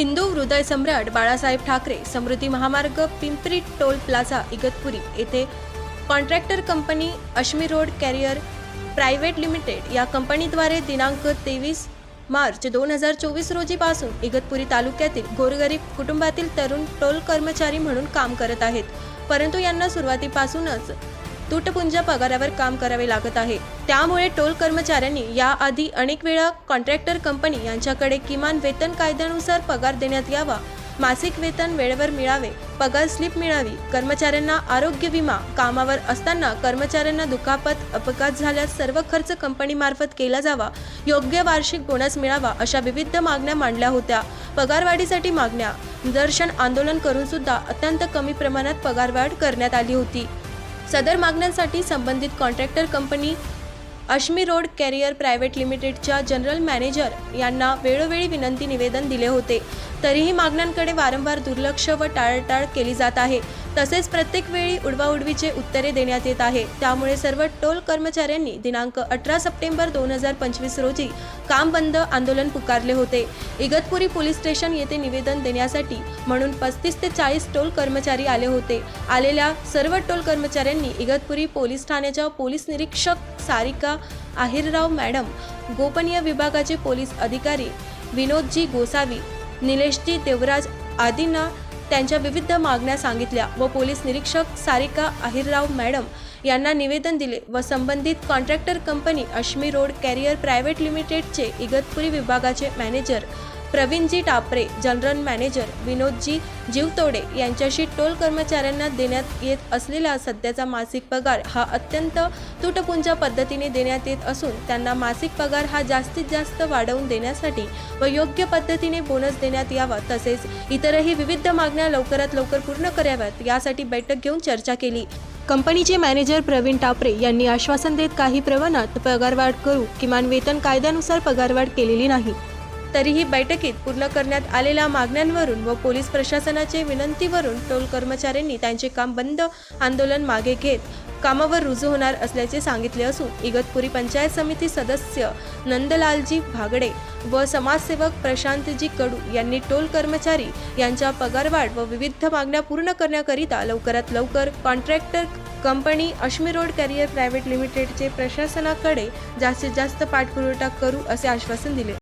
हिंदू हृदय सम्राट बाळासाहेब ठाकरे समृद्धी महामार्ग Pimpri toll plaza Igatpuri येथे contractor company Ashmi road carrier private limited या कंपनीद्वारे दिनांक तेवीस मार्च दोन हजार चोवीस रोजीपासून इगतपुरी तालुक्यातील गोरगरीब कुटुंबातील तरुण टोल कर्मचारी म्हणून काम करत आहेत. परंतु यांना सुरुवातीपासूनच तुटपुंज पगारावर काम करावे लागत आहे. त्यामुळे टोल कर्मचाऱ्यांनी याआधी अनेक वेळा कॉन्ट्रॅक्टर कंपनी यांच्याकडे किमान वेतन कायद्यानुसार पगार देण्यात यावा. मासिक वेतन वेळेवर मिळावे पगार स्लिप मिळावी कर्मचाऱ्यांना आरोग्य विमा कामावर असताना कर्मचाऱ्यांना दुखापत अपघात झाल्यास सर्व खर्च कंपनीमार्फत केला जावा. योग्य वार्षिक बोनस मिळावा अशा विविध मागण्या मांडल्या होत्या. पगारवाढीसाठी मागण्या. निदर्शन आंदोलन करून सुद्धा अत्यंत कमी प्रमाणात पगारवाढ करण्यात आली होती. सदर मागण्यांसाठी संबंधित contractor company Ashmi road carrier private लिमिटेडच्या जनरल मॅनेजर यांना वेळोवेळी विनंती निवेदन दिले होते. तरीही मागण्यांकडे वारंवार दुर्लक्ष व टाळटाळ केली जात आहे. तसेच प्रत्येक वेळी उडवाउडवीचे उत्तरे देण्यात येत आहे. त्यामुळे सर्व टोल कर्मचाऱ्यांनी दिनांक अठरा सप्टेंबर दोन हजार पंचवीस रोजी काम बंद आंदोलन पुकारले होते. इगतपुरी पोलीस स्टेशन येथे निवेदन देण्यासाठी म्हणून पस्तीस ते चाळीस टोल कर्मचारी आले होते. आलेल्या सर्व टोल कर्मचाऱ्यांनी इगतपुरी पोलीस ठाण्याच्या पोलीस निरीक्षक सारिका आहिरराव मॅडम गोपनीय विभागाचे पोलीस अधिकारी विनोदजी गोसावी निलेशजी देवराज आदींना त्यांच्या विविध मागण्या सांगितल्या व पोलीस निरीक्षक सारिका आहिरराव मॅडम यांना निवेदन दिले व संबंधित contractor company Ashmi road carrier private लिमिटेडचे इगतपुरी विभागाचे manager Pravinji Tapare general manager Vinodji Jivtode यांच्याशी टोल कर्मचाऱ्यांना देण्यात येत असलेला सध्याचा मासिक पगार हा अत्यंत तुटपुंजा पद्धतीने देण्यात येत असून त्यांना मासिक पगार हा जास्तीत जास्त वाढवून देण्यासाठी व योग्य पद्धतीने बोनस देण्यात यावा तसेच इतरही विविध मागण्या लवकरात लवकर पूर्ण कराव्यात यासाठी बैठक घेऊन चर्चा केली. कंपनीचे मॅनेजर प्रवीण टापरे यांनी आश्वासन देत काही प्रमाणात पगारवाढ करू. किमान वेतन कायद्यानुसार पगारवाढ केलेली नाही. तरीही बैठकीत पूर्ण करण्यात आलेल्या मागण्यांवरून व पोलीस प्रशासनाचे विनंतीवरून टोल कर्मचाऱ्यांनी त्यांचे काम बंद आंदोलन मागे घेत कामावर रुजू होणार असल्याचे सांगितले असून इगतपुरी पंचायत समिती सदस्य नंदलालजी भागडे व समाजसेवक प्रशांतजी कडू यांनी टोल कर्मचारी यांच्या पगारवाढ व विविध मागण्या पूर्ण करण्याकरिता लवकरात लवकर contractor company Ashmi road carrier private लिमिटेडचे प्रशासनाकडे जास्तीत जास्त पाठपुरवठा करू असे आश्वासन दिले.